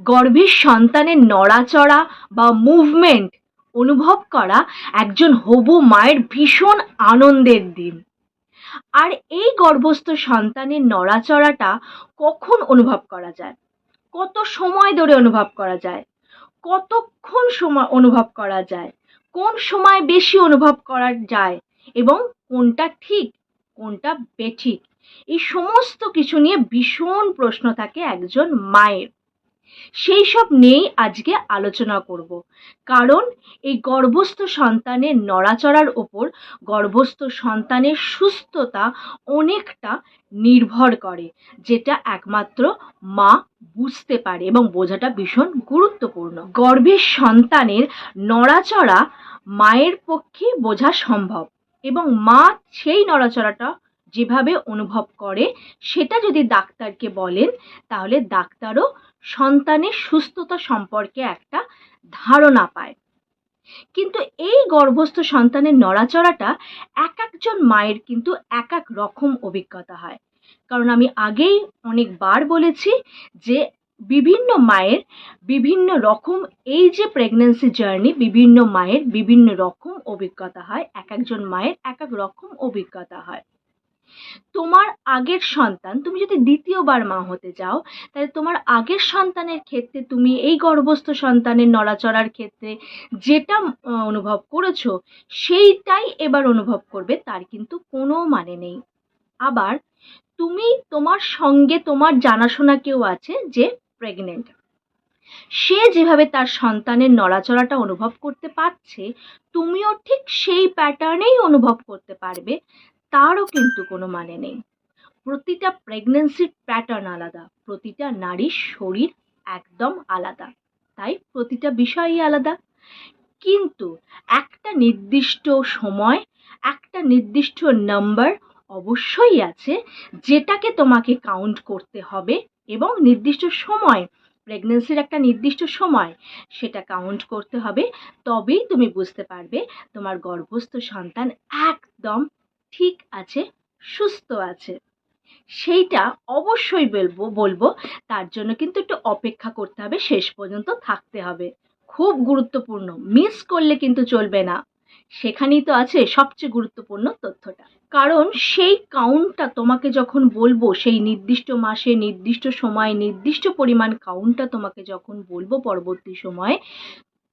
গর্ভের সন্তানের নড়াচড়া বা মুভমেন্ট অনুভব করা একজন হবু মায়ের ভীষণ আনন্দের দিন। আর এই গর্ভস্থ সন্তানের নড়াচড়াটা কখন অনুভব করা যায়? কত সময় ধরে অনুভব করা যায়? কতক্ষণ সময় অনুভব করা যায়? কোন সময় বেশি অনুভব করা যায়? এবং কোনটা ঠিক, কোনটা বেঠিক? এই সমস্ত কিছু নিয়ে ভীষণ প্রশ্ন থাকে একজন মায়ের। সেই সব নিয়েই আজকে আলোচনা করব। কারণ এই গর্ভস্থ সন্তানের নড়াচড়ার ওপর গর্ভস্থ সন্তানের সুস্থতা অনেকটা নির্ভর করে, যেটা একমাত্র মা বুঝতে পারে এবং বোঝাটা ভীষণ গুরুত্বপূর্ণ। গর্ভের সন্তানের নড়াচড়া মায়ের পক্ষে বোঝা সম্ভব এবং মা সেই নড়াচড়াটা যেভাবে অনুভব করে, সেটা যদি ডাক্তারকে বলেন, তাহলে ডাক্তারও সন্তানের সুস্থতা সম্পর্কে একটা ধারণা পায়। কিন্তু এই গর্ভস্থ সন্তানের নড়াচড়াটা এক একজন মায়ের কিন্তু এক এক রকম অভিজ্ঞতা হয়। কারণ আমি আগেই অনেকবার বলেছি যে বিভিন্ন মায়ের বিভিন্ন রকম এই যে প্রেগন্যান্সি জার্নি বিভিন্ন মায়ের বিভিন্ন রকম অভিজ্ঞতা হয়, এক একজন মায়ের এক এক রকম অভিজ্ঞতা হয়। তোমার আগের সন্তান, তুমি যদি দ্বিতীয়বার মা হতে যাও তাহলে তোমার আগের সন্তানের ক্ষেত্রে তুমি এই গর্ভস্থ সন্তানের নড়াচড়ার ক্ষেত্রে যেটা অনুভব করেছ, সেইটাই এবার অনুভব করবে, তার কিন্তু কোনো মানে নেই। আবার তুমি তোমার সঙ্গে তোমার জানাশোনা কেউ আছে যে প্রেগনেন্ট সে যেভাবে তার সন্তানের নড়াচড়াটা অনুভব করতে পারছে, তুমিও ঠিক সেই প্যাটার্নেই অনুভব করতে পারবে। তারও কিন্তু কোনো মানে নেই। প্রতিটা প্রেগনেন্সির প্যাটার্ন আলাদা, প্রতিটা নারীর শরীর একদম আলাদা, তাই প্রতিটা বিষয়ই আলাদা। কিন্তু একটা নির্দিষ্ট সময়, একটা নির্দিষ্ট নাম্বার অবশ্যই আছে যেটাকে তোমাকে কাউন্ট করতে হবে এবং নির্দিষ্ট সময় প্রেগনেন্সির একটা নির্দিষ্ট সময় সেটা কাউন্ট করতে হবে। তবেই তুমি বুঝতে পারবে তোমার গর্ভস্থ সন্তান একদম ঠিক আছে, সুস্থ আছে। সেইটা অবশ্যই বলব বলব, তার জন্য কিন্তু একটু অপেক্ষা করতে হবে, শেষ পর্যন্ত থাকতে হবে। খুব গুরুত্বপূর্ণ মিস করলে কিন্তু চলবে না। সেখানেই তো আছে সবচেয়ে গুরুত্বপূর্ণ তথ্যটা। কারণ সেই কাউন্টটা তোমাকে যখন বলব, সেই নির্দিষ্ট মাসে, নির্দিষ্ট সময়ে, নির্দিষ্ট পরিমাণ কাউন্টটা তোমাকে যখন বলব পরবর্তী সময়ে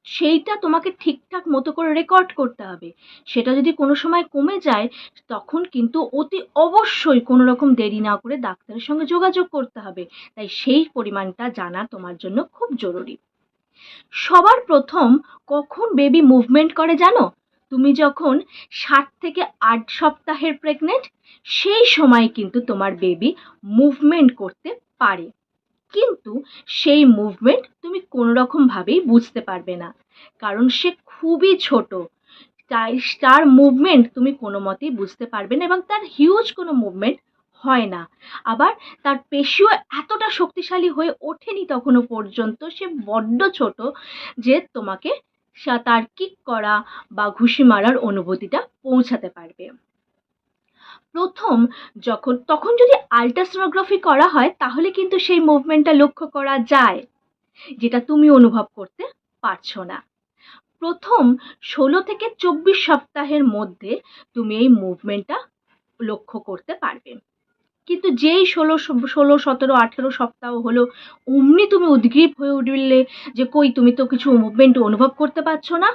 সেইটা তোমাকে ঠিকঠাক মতো করে রেকর্ড করতে হবে। সেটা যদি কোনো সময় কমে যায়, তখন কিন্তু অতি অবশ্যই কোনো রকম দেরি না করে ডাক্তারের সঙ্গে যোগাযোগ করতে হবে। তাই সেই পরিমাণটা জানা তোমার জন্য খুব জরুরি। সবার প্রথম কখন বেবি মুভমেন্ট করে জানো? তুমি যখন ষাট থেকে আট সপ্তাহের প্রেগনেন্ট সেই সময় কিন্তু তোমার বেবি মুভমেন্ট করতে পারে। কিন্তু সেই মুভমেন্ট তুমি কোনো রকমভাবেই বুঝতে পারবে না। কারণ সে খুবই ছোট। তাই তার মুভমেন্ট তুমি কোনো মতেই বুঝতে পারবে না এবং তার হিউজ কোনো মুভমেন্ট হয় না। আবার তার পেশিও এতটা শক্তিশালী হয়ে ওঠেনি তখনও পর্যন্ত, সে বড্ড ছোট যে তোমাকে তার কিক করা বা ঘুষি মারার অনুভূতিটা পৌঁছাতে পারবে। প্রথম যখন, তখন যদি আলট্রাসোনোগ্রাফি করা হয়, তাহলে কিন্তু সেই মুভমেন্টটা লক্ষ্য করা যায়, যেটা তুমি অনুভব করতে পারছ না। প্রথম ষোলো থেকে চব্বিশ সপ্তাহের মধ্যে তুমি এই মুভমেন্টটা লক্ষ্য করতে পারবে। কিন্তু যেই ষোলো ষোলো, সতেরো, আঠেরো সপ্তাহ হলো, অমনি তুমি উদ্গ্রীব হয়ে উঠলে যে কই তুমি তো কিছু মুভমেন্ট অনুভব করতে পারছ না।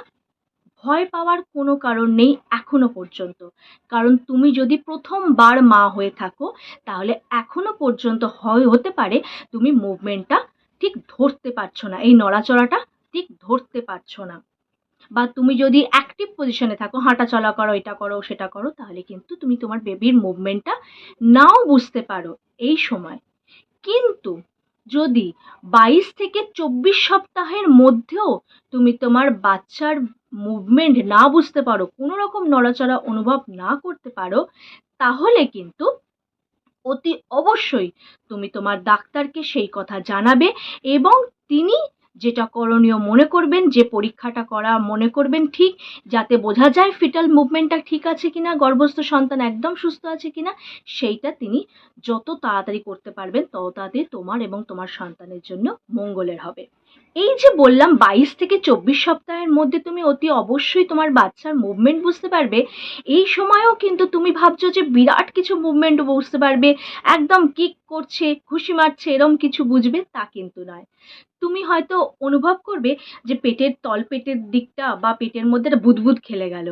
ভয় পাওয়ার কোনো কারণ নেই এখনও পর্যন্ত। কারণ তুমি যদি প্রথমবার মা হয়ে থাকো, তাহলে এখনও পর্যন্ত হয়, হতে পারে তুমি মুভমেন্টটা ঠিক ধরতে পারছ না। এই নড়াচড়াটা ঠিক ধরতে পারছ না। বা তুমি যদি অ্যাক্টিভ পজিশনে থাকো, হাঁটা চলা করো, এটা করো, সেটা করো, তাহলে কিন্তু তুমি তোমার বেবির মুভমেন্টটা নাও বুঝতে পারো এই সময়। কিন্তু যদি বাইশ থেকে চব্বিশ সপ্তাহের মধ্যেও তুমি তোমার বাচ্চার মুভমেন্ট না বুঝতে পারো, কোনো রকম নড়াচড়া অনুভব না করতে পারো, তাহলে কিন্তু অতি অবশ্যই তুমি তোমার ডাক্তারকে সেই কথা জানাবে এবং তিনি যেটা করণীয় মনে করবেন, যে পরীক্ষাটা করা মনে করবেন ঠিক, যাতে বোঝা যায় ফিটাল মুভমেন্টটা ঠিক আছে কিনা, গর্ভস্থ সন্তান একদম সুস্থ আছে কিনা, সেইটা তিনি যত তাড়াতাড়ি করতে পারবেন তত তাড়াতাড়ি তোমার এবং তোমার সন্তানের জন্য মঙ্গলের হবে। এই যে বললাম বাইশ থেকে চব্বিশ সপ্তাহের মধ্যে তুমি অতি অবশ্যই তোমার বাচ্চার মুভমেন্ট বুঝতে পারবে, এই সময়েও কিন্তু তুমি ভাবছ যে বিরাট কিছু মুভমেন্ট বুঝতে পারবে, একদম কিক করছে, খুশি মারছে, এরম কিছু বুঝবে তা কিন্তু নয়। তুমি হয়তো অনুভব করবে যে পেটের তল পেটের দিকটা বা পেটের মধ্যে বুদবুদ খেলে গেল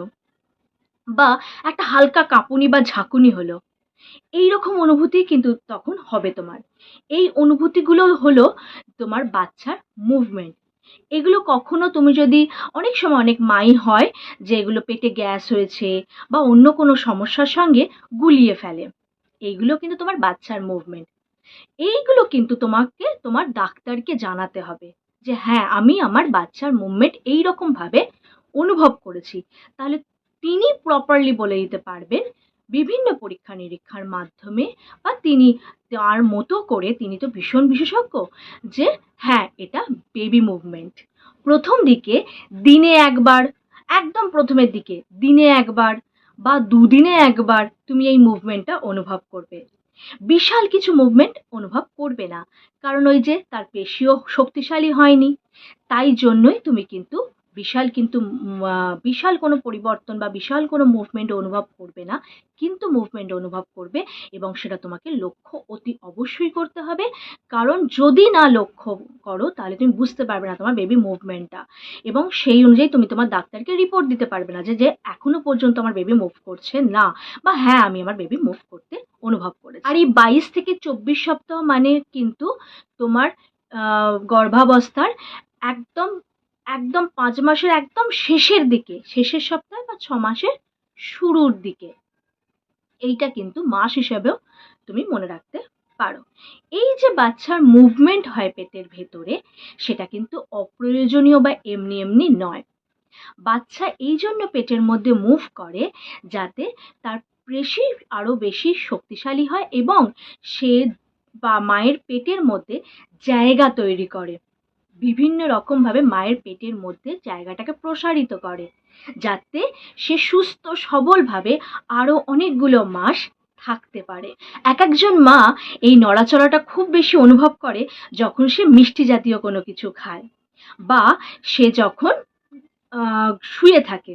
বা একটা হালকা কাঁপুনি বা ঝাঁকুনি হলো। এই রকম অনুভূতি কিন্তু তখন হবে তোমার। এই অনুভূতিগুলো হলো তোমার বাচ্চার মুভমেন্ট এগুলো কখনো তুমি যদি অনেক সময় অনেক মাই হয়, যে এগুলো পেটে গ্যাস হয়েছে বা অন্য কোনো সমস্যার সঙ্গে গুলিয়ে ফেলে, এইগুলো কিন্তু তোমার বাচ্চার মুভমেন্ট এইগুলো কিন্তু তোমাকে, তোমার ডাক্তারকে জানাতে হবে যে হ্যাঁ আমি আমার বাচ্চার মুভমেন্ট এই রকমভাবে অনুভব করেছি। তাহলে তিনি প্রপারলি বলে দিতে পারবেন বিভিন্ন পরীক্ষা নিরীক্ষার মাধ্যমে বা তিনি তার মতো করে তিনি তো ভীষণ বিশেষজ্ঞ যে হ্যাঁ এটা বেবি মুভমেন্ট প্রথম দিকে দিনে একবার, একদম প্রথমের দিকে দিনে একবার বা দুদিনে একবার তুমি এই মুভমেন্টটা অনুভব করবে। বিশাল কিছু মুভমেন্ট অনুভব করবে না। কারণ ওই যে তার পেশিও শক্তিশালী হয়নি। তাই জন্যই তুমি কিন্তু বিশাল কিন্তু বিশাল কোনো পরিবর্তন বা বিশাল কোনো মুভমেন্ট অনুভব করবে না, কিন্তু মুভমেন্ট অনুভব করবে এবং সেটা তোমাকে লক্ষ্য অতি অবশ্যই করতে হবে। কারণ যদি না লক্ষ্য করো, তাহলে তুমি বুঝতে পারবে না তোমার বেবি মুভমেন্টটা এবং সেই অনুযায়ী তুমি তোমার ডাক্তারকে রিপোর্ট দিতে পারবে না যে যে এখনও পর্যন্ত আমার বেবি মুভ করছে না। বা হ্যাঁ আমি আমার বেবি মুভ করতে অনুভব করেছি। আর এই বাইশ থেকে চব্বিশ সপ্তাহ মানে কিন্তু তোমার গর্ভাবস্থার একদম একদম পাঁচ মাসের একদম শেষের দিকে, শেষের সপ্তাহে বা ছ মাসের শুরুর দিকে। এইটা কিন্তু মাস হিসাবেও তুমি মনে রাখতে পারো। এই যে বাচ্চার মুভমেন্ট হয় পেটের ভেতরে, সেটা কিন্তু অপ্রয়োজনীয় বা এমনি এমনি নয়। বাচ্চা এই জন্য পেটের মধ্যে মুভ করে যাতে তার পেশি আরও বেশি শক্তিশালী হয় এবং সে বা মায়ের পেটের মধ্যে জায়গা তৈরি করে। বিভিন্ন রকমভাবে মায়ের পেটের মধ্যে জায়গাটাকে প্রসারিত করে, যাতে সে সুস্থ সবলভাবে আরও অনেকগুলো মাস থাকতে পারে। এক একজন মা এই নড়াচড়াটা খুব বেশি অনুভব করে যখন সে মিষ্টি জাতীয় কোনো কিছু খায় বা সে যখন শুয়ে থাকে।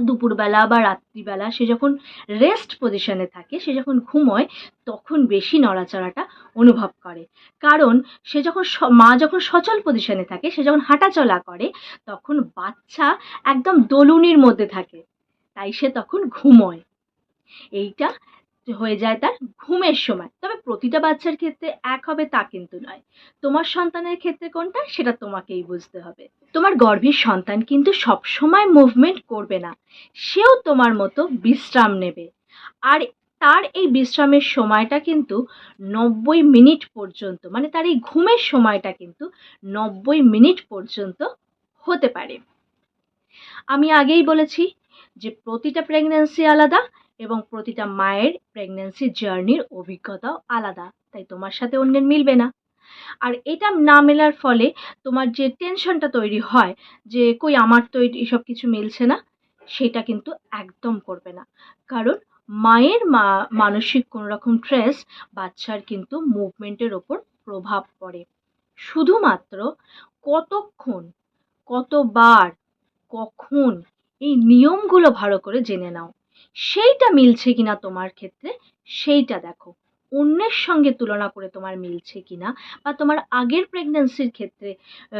দুপুরবেলা বা রাত্রিবেলা সে যখন রেস্ট পজিশনে থাকে, সে যখন ঘুমোয়, তখন বেশি নড়াচড়াটা অনুভব করে। কারণ সে যখন মা যখন সচল পজিশনে থাকে, সে যখন হাঁটাচলা করে, তখন বাচ্চা একদম দোলুনির মধ্যে থাকে। তাই সে তখন ঘুমোয়। এইটা হয়ে যায় তার ঘুমের সময়। তবে প্রতিটা বাচ্চার ক্ষেত্রে এক হবে তা কিন্তু নয়। তোমার সন্তানের ক্ষেত্রে কোনটা, সেটা তোমাকেই বুঝতে হবে। তোমার গর্ভের সন্তান কিন্তু সবসময় মুভমেন্ট করবে না। সেও তোমার মতো বিশ্রাম নেবে। আর তার এই বিশ্রামের সময়টা কিন্তু নব্বই মিনিট পর্যন্ত মানে তার এই ঘুমের সময়টা কিন্তু নব্বই মিনিট পর্যন্ত হতে পারে। আমি আগেই বলেছি যে প্রতিটা প্রেগন্যান্সি আলাদা এবং প্রতিটা মায়ের প্রেগন্যান্সি জার্নির অভিজ্ঞতাও আলাদা, তাই তোমার সাথে অন্যের মিলবে না। আর এটা না মেলার ফলে তোমার যে টেনশনটা তৈরি হয়, যে কই আমার তো এসব কিছু মিলছে না, সেটা কিন্তু একদম করবে না। কারণ মায়ের মা, মানসিক কোনো রকম স্ট্রেস বাচ্চার কিন্তু মুভমেন্টের ওপর প্রভাব পড়ে। শুধুমাত্র কতক্ষণ, কতবার, কখন এই নিয়মগুলো ভালো করে জেনে নাও। সেইটা মিলছে কিনা তোমার ক্ষেত্রে, সেইটা দেখো। অন্যের সঙ্গে তুলনা করে তোমার মিলছে কিনা বা তোমার আগের প্রেগন্যান্সির ক্ষেত্রে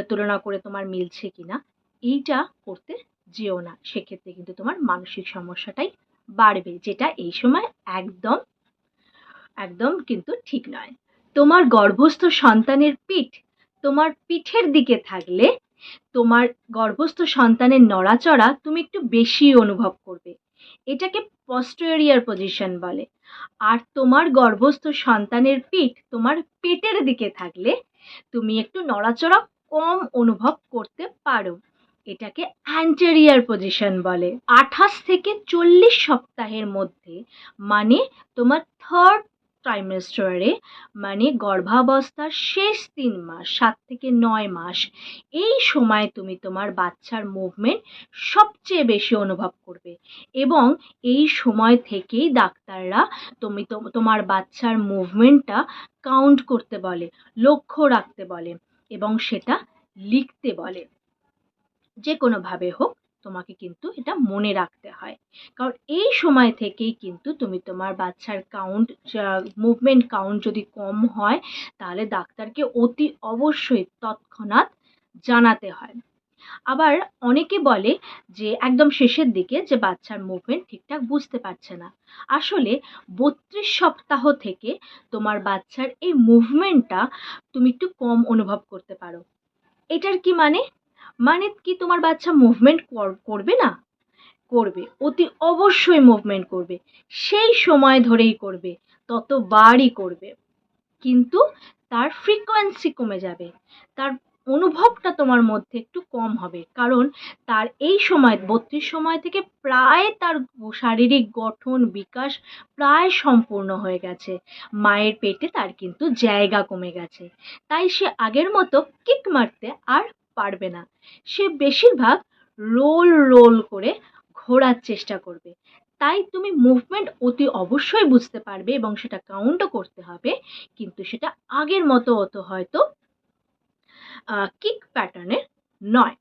তুলনা করে তোমার মিলছে কিনা, এইটা করতে যেও না। সেক্ষেত্রে কিন্তু তোমার মানসিক সমস্যাটাই বাড়বে, যেটা এই সময় একদম একদম কিন্তু ঠিক নয়। তোমার গর্ভস্থ সন্তানের পিঠ, তোমার পিঠের দিকে থাকলে তোমার গর্ভস্থ সন্তানের নড়াচড়া তুমি একটু বেশি অনুভব করবে। এটাকে পস্টেরিয়ার পজিশন বলে। আর তোমার গর্ভস্থ সন্তানের পিঠ তোমার পেটের দিকে থাকলে তুমি একটু নড়াচড়া কম অনুভব করতে পারো। এটাকে অ্যান্টেরিয়ার পজিশন বলে। আঠাশ থেকে চল্লিশ সপ্তাহের মধ্যে মানে তোমার থার্ড ট্রাইমেস্টারে মানে গর্ভাবস্থার শেষ তিন মাস, সাত থেকে নয় মাস। এই সময় তুমি তোমার বাচ্চার মুভমেন্ট সবচেয়ে বেশি অনুভব করবে এবং এই সময় থেকেই ডাক্তাররা তুমি তোমার বাচ্চার মুভমেন্টটা কাউন্ট করতে বলে, লক্ষ্য রাখতে বলে এবং সেটা লিখতে বলে। যে কোনোভাবে হোক তোমাকে কিন্তু এটা মনে রাখতে হয়। কারণ এই সময় থেকেই কিন্তু তুমি তোমার বাচ্চার কাউন্ট মুভমেন্ট কাউন্ট যদি কম হয়, তাহলে ডাক্তারকে অতি অবশ্যই তৎক্ষণাৎ জানাতে হয়। আবার অনেকে বলে যে, একদম শেষের দিকে যে বাচ্চার মুভমেন্ট ঠিকঠাক বুঝতে পারছে না। আসলে বত্রিশ সপ্তাহ থেকে তোমার বাচ্চার এই মুভমেন্টটা তুমি একটু কম অনুভব করতে পারো। এটার কি মানে? মানে কি তোমার বাচ্চা মুভমেন্ট করবে না? করবে, অতি অবশ্যই মুভমেন্ট করবে। সেই সময় ধরেই করবে, ততবারই করবে। কিন্তু তার ফ্রিকোয়েন্সি কমে যাবে। তার অনুভবটা তোমার মধ্যে একটু কম হবে। কারণ তার এই সময়, বত্রিশ সময় থেকে প্রায় তার শারীরিক গঠন, বিকাশ প্রায় সম্পূর্ণ হয়ে গেছে। মায়ের পেটে তার কিন্তু জায়গা কমে গেছে। তাই সে আগের মতো কিক মারতে আর পারবে না। সে বেশিরভাগ রোল রোল করে ঘোরার চেষ্টা করবে। তাই তুমি মুভমেন্ট অতি অবশ্যই বুঝতে পারবে এবং সেটা কাউন্টও করতে হবে, কিন্তু সেটা আগের মতো অত হয়তো কিক প্যাটার্নের নয়।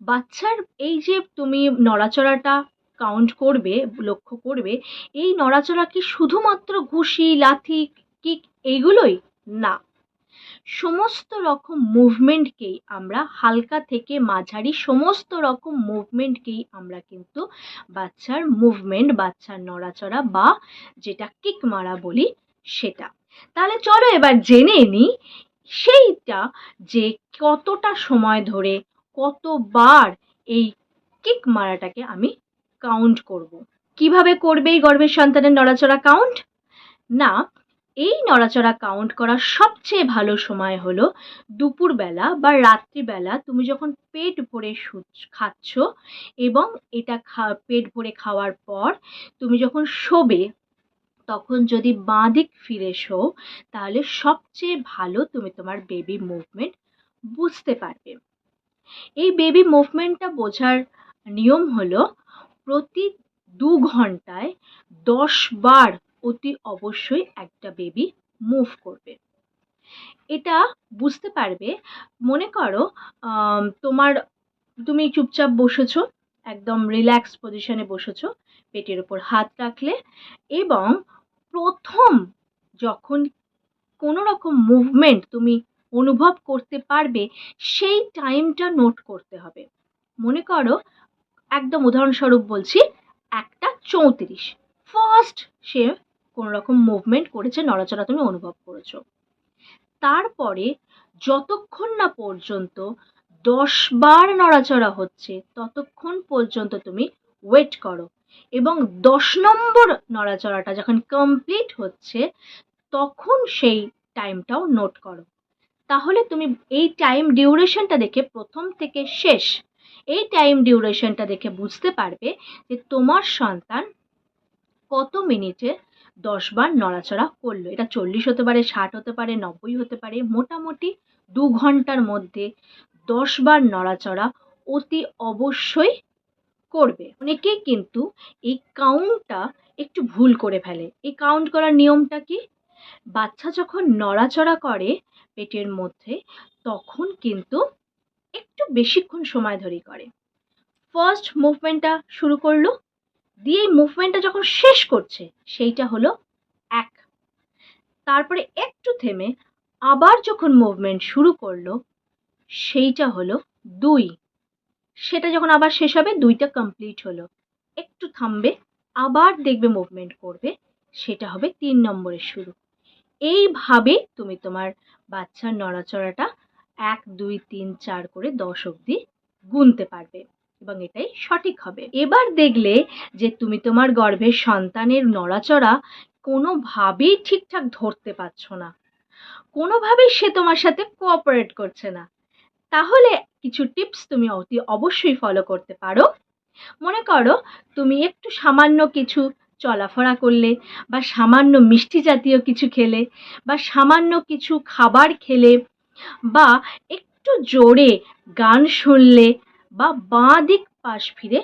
বাচ্চার এই যে তুমি নড়াচড়াটা কাউন্ট করবে, লক্ষ্য করবে, এই নড়াচড়া কি শুধুমাত্র ঘুষি, লাথি কিক এইগুলোই? না। সমস্ত রকম মুভমেন্টকেই আমরা হালকা থেকে মাঝারি সমস্ত রকম মুভমেন্টকেই আমরা কিন্তু বাচ্চার মুভমেন্ট বাচ্চার নড়াচড়া বা যেটা কিক মারা বলি সেটা তাহলে চলো এবার জেনে নিই সেইটা যে কতটা সময় ধরে কতবার এই কিক মারাটাকে আমি কাউন্ট করব। কীভাবে করবে এই গর্ভের সন্তানের নড়াচড়া কাউন্ট না এই নড়াচড়া কাউন্ট করার সবচেয়ে ভালো সময় হলো দুপুরবেলা বা রাত্রিবেলা তুমি যখন পেট ভরে খাচ্ছ এবং এটা খা, পেট ভরে খাওয়ার পর তুমি যখন শোবে, তখন যদি বাঁ দিক ফিরে শো, তাহলে সবচেয়ে ভালো তুমি তোমার বেবি মুভমেন্ট বুঝতে পারবে। এই বেবি মুভমেন্টটা বোঝার নিয়ম হলো প্রতি দু ঘন্টায় দশ বার অতি অবশ্যই একটা বেবি মুভ করবে। এটা বুঝতে পারবে। মনে করো তোমার তুমি চুপচাপ বসেছো, একদম রিল্যাক্স পজিশনে বসেছো, পেটের ওপর হাত রাখলে এবং প্রথম যখন কোনো রকম মুভমেন্ট তুমি অনুভব করতে পারবে, সেই টাইমটা নোট করতে হবে। মনে করো, একদম উদাহরণস্বরূপ বলছি, একটা চৌত্রিশ। ফার্স্ট সে কোনো রকম মুভমেন্ট করেছে, নড়াচড়া তুমি অনুভব করেছ। তারপরে যতক্ষণ না পর্যন্ত দশ বার নড়াচড়া হচ্ছে, ততক্ষণ পর্যন্ত তুমি ওয়েট করো এবং দশ নম্বর নড়াচড়াটা যখন কমপ্লিট হচ্ছে, তখন সেই টাইমটাও নোট করো। তাহলে তুমি এই টাইম ডিউরেশনটা দেখে প্রথম থেকে শেষ, এই টাইম ডিউরেশনটা দেখে বুঝতে পারবে যে তোমার সন্তান কত মিনিটে দশবার নড়াচড়া করল। এটা চল্লিশ হতে পারে, ষাট হতে পারে, নব্বই হতে পারে, মোটামুটি দু ঘণ্টার মধ্যে দশবার নড়াচড়া অতি অবশ্যই করবে। অনেকেই কিন্তু এই কাউন্টটা একটু ভুল করে ফেলে। এই কাউন্ট করার নিয়মটা কি? বাচ্চা যখন নড়াচড়া করে পেটের মধ্যে, তখন কিন্তু একটু বেশিক্ষণ সময় ধরেই করে। ফার্স্ট মুভমেন্টটা শুরু করল। দিয়ে এই মুভমেন্টটা যখন শেষ করছে, সেইটা হলো এক। তারপরে একটু থেমে আবার যখন মুভমেন্ট শুরু করল, সেইটা হলো দুই। সেটা যখন আবার শেষ হবে, দুইটা কমপ্লিট হলো। একটু থামবে, আবার দেখবে মুভমেন্ট করবে, সেটা হবে তিন নম্বরের শুরু। এইভাবে তুমি তোমার বাচ্চার নড়াচড়াটা এক, দুই, তিন, চার করে দশ অবধি গুনতে পারবে। এবং এটাই সঠিক হবে। এবার দেখলে যে তুমি তোমার গর্ভের সন্তানের নড়াচড়া কোনোভাবেই ঠিকঠাক ধরতে পারছ না। কোনোভাবেই সে তোমার সাথে কোঅপারেট করছে না। তাহলে কিছু টিপস তুমি অতি অবশ্যই ফলো করতে পারো। মনে করো তুমি একটু সামান্য কিছু চলাফেরা করলে বা সামান্য মিষ্টি জাতীয় কিছু খেলে বা সামান্য কিছু খাবার খেলে বা একটু জোরে গান শুনলে বা বাঁ দিক পাশ ফিরে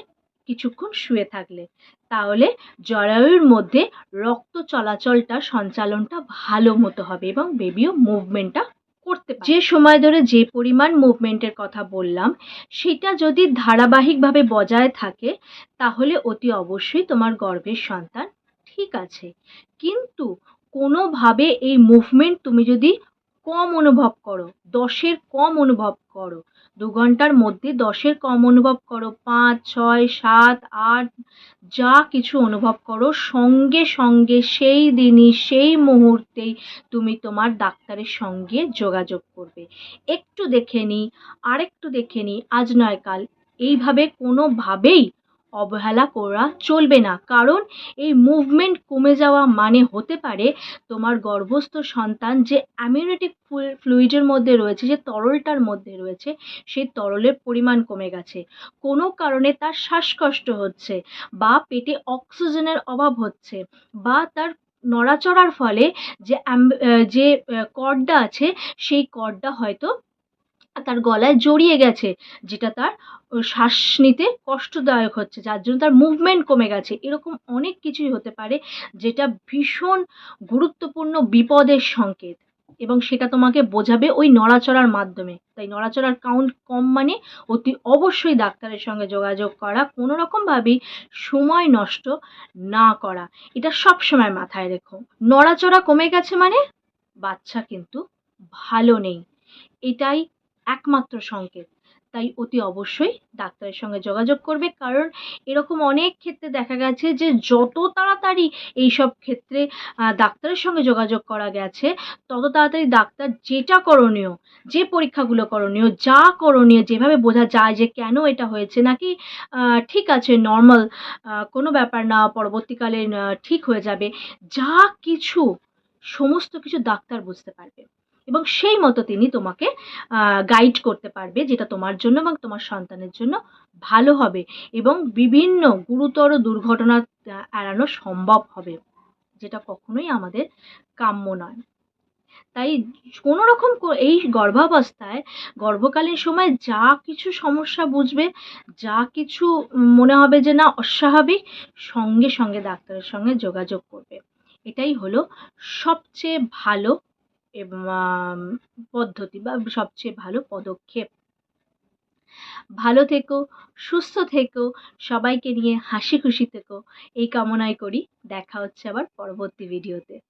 কিছুক্ষণ শুয়ে থাকলে, তাহলে জরায়ুর মধ্যে রক্ত চলাচলটা, সঞ্চালনটা ভালো মতো হবে এবং বেবিও মুভমেন্টটা করতে যে সময় ধরে যে পরিমাণ মুভমেন্টের কথা বললাম, সেটা যদি ধারাবাহিকভাবে বজায় থাকে, তাহলে অতি অবশ্যই তোমার গর্ভের সন্তান ঠিক আছে। কিন্তু কোনোভাবে এই মুভমেন্ট তুমি যদি কম অনুভব করো, দশের কম অনুভব করো দু ঘণ্টার মধ্যে দশের কম অনুভব করো, পাঁচ, ছয়, সাত, আট, যা কিছু অনুভব করো, সঙ্গে সঙ্গে সেই দিনই, সেই মুহূর্তেই তুমি তোমার ডাক্তারের সঙ্গে যোগাযোগ করবে। একটু দেখে নিই আরেকটু দেখে নিই আজ নয় কাল। এইভাবে কোনোভাবেই অবহেলা করা চলবে না। কারণ এই মুভমেন্ট কমে যাওয়া মানে হতে পারে তোমার গর্ভস্থ সন্তান যে অ্যামিউনিটিক ফ্লুইডের মধ্যে রয়েছে, যে তরলটার মধ্যে রয়েছে, সেই তরলের পরিমাণ কমে গেছে। কোনো কারণে তার শ্বাসকষ্ট হচ্ছে বা পেটে অক্সিজেনের অভাব হচ্ছে বা তার নড়াচড়ার ফলে যে যে কর্ডটা আছে, সেই কর্ডটা হয়তো তার গলায় জড়িয়ে গেছে, যেটা তার শ্বাস নিতে কষ্টদায়ক হচ্ছে, যার জন্য তার মুভমেন্ট কমে গেছে। এরকম অনেক কিছুই হতে পারে যেটা ভীষণ গুরুত্বপূর্ণ বিপদের সংকেত এবং সেটা তোমাকে বোঝাবে ওই নড়াচড়ার মাধ্যমে। তাই নড়াচড়ার কাউন্ট কম মানে অতি অবশ্যই ডাক্তারের সঙ্গে যোগাযোগ করা কোনো রকমভাবেই সময় নষ্ট না করা। এটা সব সময় মাথায় রেখো। নড়াচড়া কমে গেছে মানে বাচ্চা কিন্তু ভালো নেই। এটাই একমাত্র সংকেত। তাই অতি অবশ্যই ডাক্তারের সঙ্গে যোগাযোগ করবে, কারণ এরকম অনেক ক্ষেত্রে দেখা গেছে যে যত তাড়াতাড়ি এইসব ক্ষেত্রে ডাক্তারের সঙ্গে যোগাযোগ করা গেছে, তত তাড়াতাড়ি ডাক্তার যেটা করণীয়, যে পরীক্ষাগুলো করণীয়, যা করণীয়, যেভাবে বোঝা যায় যে কেন এটা হয়েছে নাকি ঠিক আছে নর্মাল কোনো ব্যাপার না, পরবর্তীকালে ঠিক হয়ে যাবে, যা কিছু, সমস্ত কিছু ডাক্তার বুঝতে পারবে। এবং সেই মতো তিনি তোমাকে গাইড করতে পারবে, যেটা তোমার জন্য এবং তোমার সন্তানের জন্য ভালো হবে এবং বিভিন্ন গুরুতর দুর্ঘটনা এড়ানো সম্ভব হবে, যেটা কখনোই আমাদের কাম্য নয়। তাই কোনো রকম এই গর্ভাবস্থায়, গর্ভকালীন সময় যা কিছু সমস্যা বুঝবে, যা কিছু মনে হবে যে না, অস্বাভাবিক, সঙ্গে সঙ্গে ডাক্তারের সঙ্গে যোগাযোগ করবে। এটাই হলো সবচেয়ে ভালো পদ্ধতি বা সবচেয়ে ভালো পদক্ষেপ। ভালো থেকো, সুস্থ থেকো, সবাইকে নিয়ে হাসি খুশি থেকো। এই কামনাই করি। দেখা হচ্ছে আবার পরবর্তী ভিডিওতে